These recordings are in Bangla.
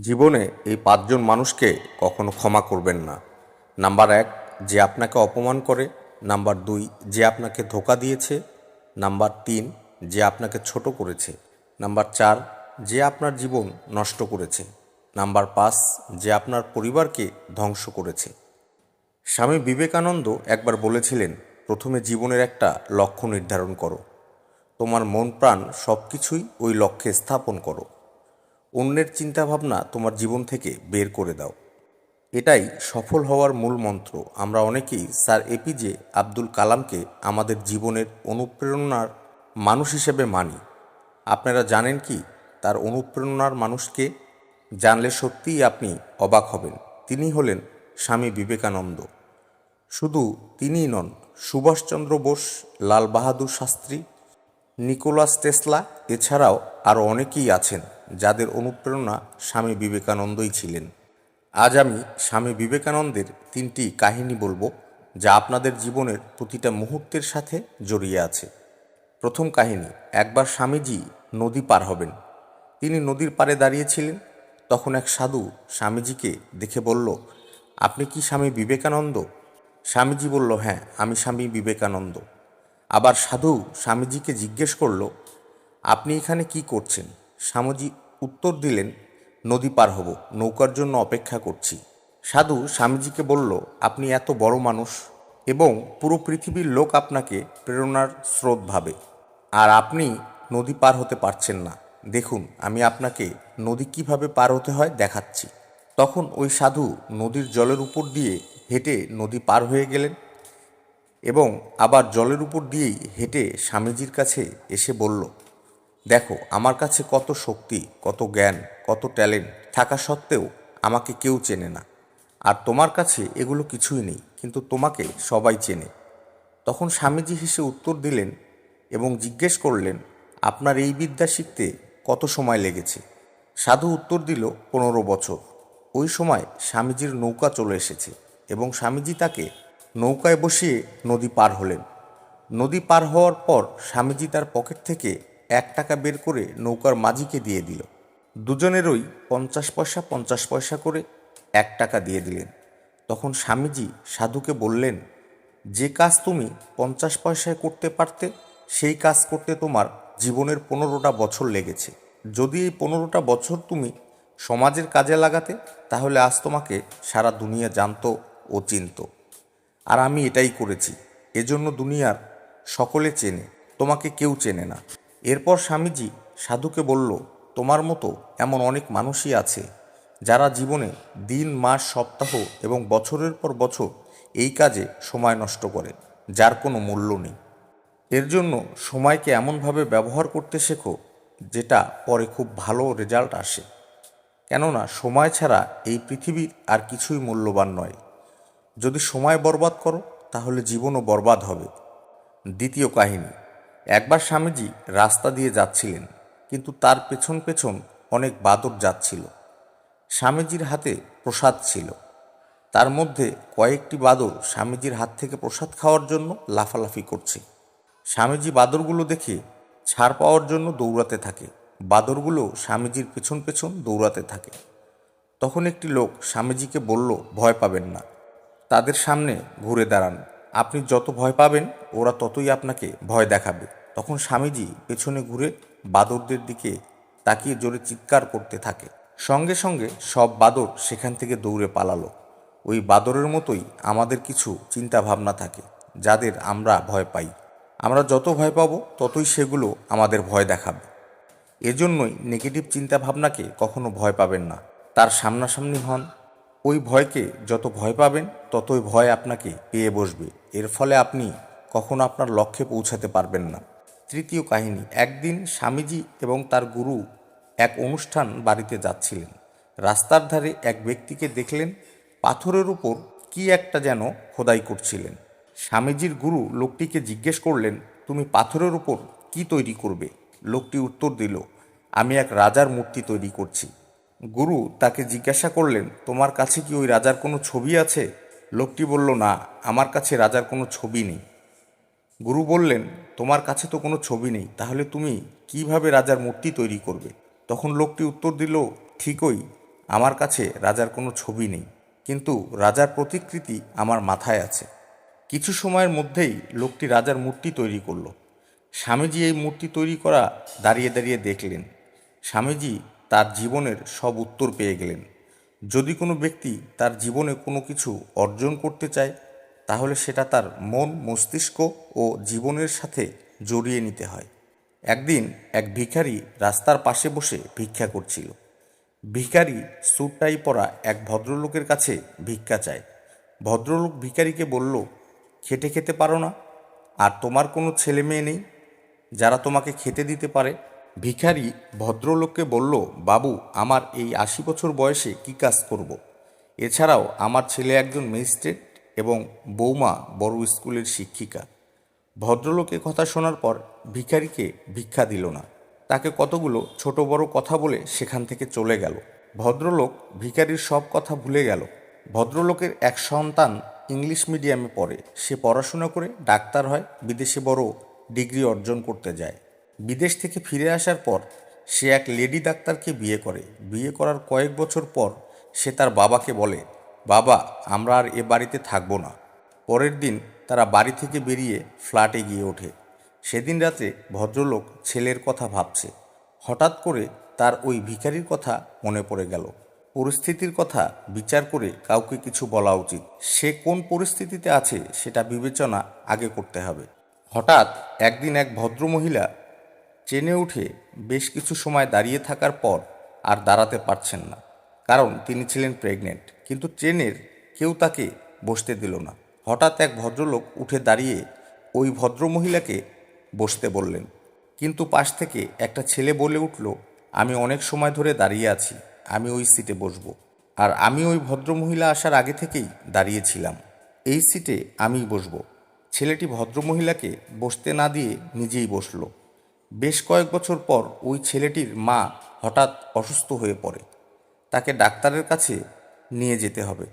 জীবনে এই পাঁচজন মানুষকে কখনো ক্ষমা করবেন না। নাম্বার এক, যে আপনাকে অপমান করে। নাম্বার দুই, যে আপনাকে ধোকা দিয়েছে। নাম্বার তিন, যে আপনাকে ছোট করেছে। নাম্বার চার, যে আপনার জীবন নষ্ট করেছে। নাম্বার পাঁচ, যে আপনার পরিবারকে ধ্বংস করেছে। স্বামী বিবেকানন্দ একবার বলেছিলেন, প্রথমে জীবনের একটা লক্ষ্য নির্ধারণ করো। তোমার মন প্রাণ সব কিছুই ওই লক্ষ্যে স্থাপন করো। অন্যের চিন্তাভাবনা তোমার জীবন থেকে বের করে দাও। এটাই সফল হওয়ার মূল মন্ত্র। আমরা অনেকেই স্যার এপিজে আব্দুল কালামকে আমাদের জীবনের অনুপ্রেরণার মানুষ হিসেবে মানি। আপনারা জানেন কি? তার অনুপ্রেরণার মানুষকে জানলে সত্যিই আপনি অবাক হবেন। তিনি হলেন স্বামী বিবেকানন্দ। শুধু তিনিই নন, সুভাষচন্দ্র বোস, লাল বাহাদুর শাস্ত্রী, নিকোলাস টেসলা, এছাড়াও আরও অনেকেই আছেন। যাদের অনুপ্রেরণা স্বামী বিবেকানন্দই ছিলেন। আজ আমি স্বামী বিবেকানন্দের তিনটি কাহিনী বলব যা আপনাদের জীবনের প্রতিটা মুহূর্তের সাথে জড়িয়ে আছে। প্রথম কাহিনী, একবার স্বামীজি নদী পার হবেন। তিনি নদীর পাড়ে দাঁড়িয়েছিলেন। তখন এক সাধু স্বামীজিকে দেখে বলল, আপনি কি স্বামী বিবেকানন্দ? স্বামীজি বলল হ্যাঁ আমি স্বামী বিবেকানন্দ। আবার সাধু স্বামীজিকে জিজ্ঞেস করল, আপনি এখানে কি করছেন? স্বামীজি উত্তর দিলেন, নদী পার হব, নৌকার জন্য অপেক্ষা করছি। সাধু স্বামীজিকে বলল, আপনি এত বড় মানুষ এবং পুরো পৃথিবীর লোক আপনাকে প্রেরণার স্রোত ভাবে। আর আপনি নদী পার হতে পারছেন না। দেখুন, আমি আপনাকে নদী কীভাবে পার হতে হয় দেখাচ্ছি। তখন ওই সাধু নদীর জলের উপর দিয়ে হেঁটে নদী পার হয়ে গেলেন এবং আবার জলের উপর দিয়েই হেঁটে স্বামীজির কাছে এসে বলল দেখো, আমার কাছে কত শক্তি, কত জ্ঞান, কত ট্যালেন্ট থাকা সত্ত্বেও আমাকে কেউ চেনে না। আর তোমার কাছে এগুলো কিছুই নেই, কিন্তু তোমাকে সবাই চেনে। তখন স্বামীজি হেসে উত্তর দিলেন এবং জিজ্ঞেস করলেন, আপনার এই বিদ্যা শিখতে কত সময় লেগেছে? সাধু উত্তর দিল, পনেরো বছর। ওই সময় স্বামীজির নৌকা চলে এসেছে এবং স্বামীজি তাকে নৌকায় বসিয়ে নদী পার হলেন। নদী পার হওয়ার পর স্বামীজি তার পকেট থেকে এক টাকা বের করে নৌকার মাঝিকে দিয়ে দিল। দুজনেরই পঞ্চাশ পয়সা পঞ্চাশ পয়সা করে এক টাকা দিয়ে দিলেন। তখন স্বামীজি সাধুকে বললেন, যে কাজ তুমি পঞ্চাশ পয়সায় করতে পারতে, সেই কাজ করতে তোমার জীবনের পনেরোটা বছর লেগেছে। যদি এই পনেরোটা বছর তুমি সমাজের কাজে লাগাতে, তাহলে আজ তোমাকে সারা দুনিয়া জানতো ও চিনত। আর আমি এটাই করেছি। এজন্য দুনিয়ার সকলে চেনে, তোমাকে কেউ চেনে না। এরপর স্বামীজি সাধুকে বলল, তোমার মতো এমন অনেক মানুষই আছে যারা জীবনে দিন, মাস, সপ্তাহ এবং বছরের পর বছর এই কাজে সময় নষ্ট করে, যার কোনো মূল্য নেই। এর জন্য সময়কে এমনভাবে ব্যবহার করতে শেখো যেটা পরে খুব ভালো রেজাল্ট আসে। কেননা সময় ছাড়া এই পৃথিবীর আর কিছুই মূল্যবান নয়। যদি সময় বরবাদ করো, তাহলে জীবনও বরবাদ হবে। দ্বিতীয় কাহিনী। একবার স্বামীজি রাস্তা দিয়ে যাচ্ছিলেন, কিন্তু তার পেছন পেছন অনেক বাদর যাচ্ছিল। স্বামীজির হাতে প্রসাদ ছিল। তার মধ্যে কয়েকটি বাদর স্বামীজির হাত থেকে প্রসাদ খাওয়ার জন্য লাফালাফি করছে। স্বামীজি বাদরগুলো দেখে ছাড় পাওয়ার জন্য দৌড়াতে থাকে। বাদরগুলো স্বামীজির পেছন পেছন দৌড়াতে থাকে। তখন একটি লোক স্বামীজিকে বলল, ভয় পাবেন না। তাদের সামনে ঘুরে দাঁড়ান। আপনি যত ভয় পাবেন, ওরা ততই আপনাকে ভয় দেখাবে। তখন স্বামীজি পেছনে ঘুরে বাদরদের দিকে তাকিয়ে জোরে চিৎকার করতে থাকে। সঙ্গে সঙ্গে সব বাদর সেখান থেকে দৌড়ে পালালো। ওই বাদরের মতোই আমাদের কিছু চিন্তা ভাবনা থাকে, যাদের আমরা ভয় পাই। আমরা যত ভয় পাবো, ততই সেগুলো আমাদের ভয় দেখাবে। এজন্যই নেগেটিভ চিন্তা ভাবনাকে কখনো ভয় পাবেন না। তার সামনাসামনি হন ওই ভয়কে যত ভয় পাবেন, ততই ভয় আপনাকে পেয়ে বসবে। এর ফলে আপনি কখনো আপনার লক্ষ্যে পৌঁছাতে পারবেন না। তৃতীয় কাহিনী, একদিন স্বামীজি এবং তার গুরু এক অনুষ্ঠান বাড়িতে যাচ্ছিলেন। রাস্তার ধারে এক ব্যক্তিকে দেখলেন পাথরের উপর কি একটা যেন খোদাই করছিলেন। স্বামীজির গুরু লোকটিকে জিজ্ঞেস করলেন, তুমি পাথরের উপর কি তৈরি করবে? লোকটি উত্তর দিল, আমি এক রাজার মূর্তি তৈরি করছি। গুরু তাকে জিজ্ঞাসা করলেন, তোমার কাছে কি ওই রাজার কোনো ছবি আছে? লোকটি বলল, না, আমার কাছে রাজার কোনো ছবি নেই। গুরু বললেন, তোমার কাছে তো কোনো ছবি নেই, তাহলে তুমি কীভাবে রাজার মূর্তি তৈরি করবে? তখন লোকটি উত্তর দিল, ঠিকই, আমার কাছে রাজার কোনো ছবি নেই, কিন্তু রাজার প্রতিকৃতি আমার মাথায় আছে। কিছু সময়ের মধ্যেই লোকটি রাজার মূর্তি তৈরি করল। স্বামীজি এই মূর্তি তৈরি করা দাঁড়িয়ে দাঁড়িয়ে দেখলেন। স্বামীজি তার জীবনের সব উত্তর পেয়ে গেলেন। যদি কোনো ব্যক্তি তার জীবনে কোনো কিছু অর্জন করতে চায়, তাহলে সেটা তার মন, মস্তিষ্ক ও জীবনের সাথে জড়িয়ে নিতে হয়। একদিন এক ভিখারি রাস্তার পাশে বসে ভিক্ষা করছিল। ভিখারি স্যুটটাই পরা এক ভদ্রলোকের কাছে ভিক্ষা চায়। ভদ্রলোক ভিখারিকে বলল, খেটে খেতে পারো না, আর তোমার কোনো ছেলে মেয়ে নেই যারা তোমাকে খেতে দিতে পারে। ভিখারি ভদ্রলোককে বলল, বাবু, আমার এই আশি বছর বয়সে কি কাজ করব। এছাড়াও আমার ছেলে একজন ম্যাজিস্ট্রেট এবং বৌমা বড় স্কুলের শিক্ষিকা। ভদ্রলোকে কথা শোনার পর ভিখারিকে ভিক্ষা দিল না। তাকে কতগুলো ছোট বড় কথা বলে সেখান থেকে চলে গেল। ভদ্রলোক ভিখারির সব কথা ভুলে গেল। ভদ্রলোকের এক সন্তান ইংলিশ মিডিয়ামে পড়ে। সে পড়াশোনা করে ডাক্তার হয়, বিদেশে বড় ডিগ্রি অর্জন করতে যায়। বিদেশ থেকে ফিরে আসার পর সে এক লেডি ডাক্তারকে বিয়ে করে। বিয়ে করার কয়েক বছর পর সে তার বাবাকে বলে, বাবা, আমরা আর এ বাড়িতে থাকব না। পরের দিন তারা বাড়ি থেকে বেরিয়ে ফ্ল্যাটে গিয়ে ওঠে। সেদিন রাতে ভদ্রলোক ছেলের কথা ভাবছে। হঠাৎ করে তার ওই ভিখারির কথা মনে পড়ে গেল। পরিস্থিতির কথা বিচার করে কাউকে কিছু বলা উচিত। সে কোন পরিস্থিতিতে আছে সেটা বিবেচনা আগে করতে হবে। হঠাৎ একদিন এক ভদ্রমহিলা ট্রেনে উঠে বেশ কিছু সময় দাঁড়িয়ে থাকার পর আর দাঁড়াতে পারছেন না। কারণ তিনি ছিলেন প্রেগনেন্ট, কিন্তু ট্রেনের কেউ তাকে বসতে দিল না। হঠাৎ এক ভদ্রলোক উঠে দাঁড়িয়ে ওই ভদ্রমহিলাকে বসতে বললেন, কিন্তু পাশ থেকে একটা ছেলে বলে উঠল, আমি অনেক সময় ধরে দাঁড়িয়ে আছি, আমি ওই সিটে বসবো। আর আমি ওই ভদ্রমহিলা আসার আগে থেকেই দাঁড়িয়েছিলাম, এই সিটে আমিই বসবো। ছেলেটি ভদ্রমহিলাকে বসতে না দিয়ে নিজেই বসল। বেশ কয়েক বছর পর ওই ছেলেটির মা হঠাৎ অসুস্থ হয়ে পড়ে। তাকে ডাক্তারের কাছে নিয়ে যেতে হবে।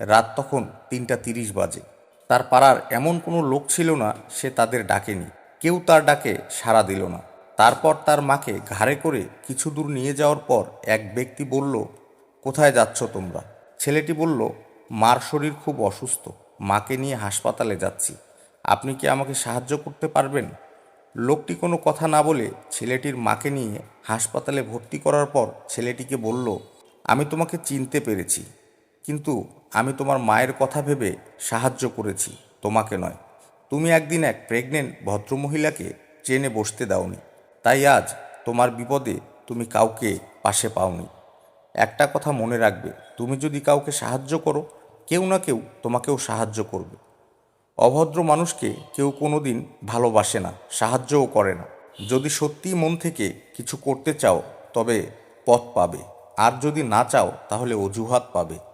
রাত তখন তিনটা তিরিশ বাজে। তার পাড়ার এমন কোনো লোক ছিল না সে তাদের ডাকেনি। কেউ তার ডাকে সাড়া দিল না। তারপর তার মাকে ঘাড়ে করে কিছু দূর নিয়ে যাওয়ার পর এক ব্যক্তি বলল, কোথায় যাচ্ছ তোমরা? ছেলেটি বলল, মার শরীর খুব অসুস্থ। মাকে নিয়ে হাসপাতালে যাচ্ছি। আপনি কি আমাকে সাহায্য করতে পারবেন? লোকটি কোনো কথা না বলে ছেলেটির মাকে নিয়ে হাসপাতালে ভর্তি করার পর ছেলেটিকে বলল, আমি তোমাকে চিনতে পেরেছি, কিন্তু আমি তোমার মায়ের কথা ভেবে সাহায্য করেছি, তোমাকে নয়। তুমি একদিন এক প্রেগনেন্ট ভদ্রমহিলাকে ট্রেনে বসতে দাওনি। তাই আজ তোমার বিপদে তুমি কাউকে পাশে পাওনি। একটা কথা মনে রাখবে, তুমি যদি কাউকে সাহায্য করো, কেউ না কেউ তোমাকেও সাহায্য করবে। অভদ্র মানুষকে কেউ কোনো দিন ভালোবাসে না, সাহায্যও করে না। যদি সত্যিই মন থেকে কিছু করতে চাও, তবে পথ পাবে। আর যদি না চাও, তাহলে অজুহাত পাবে।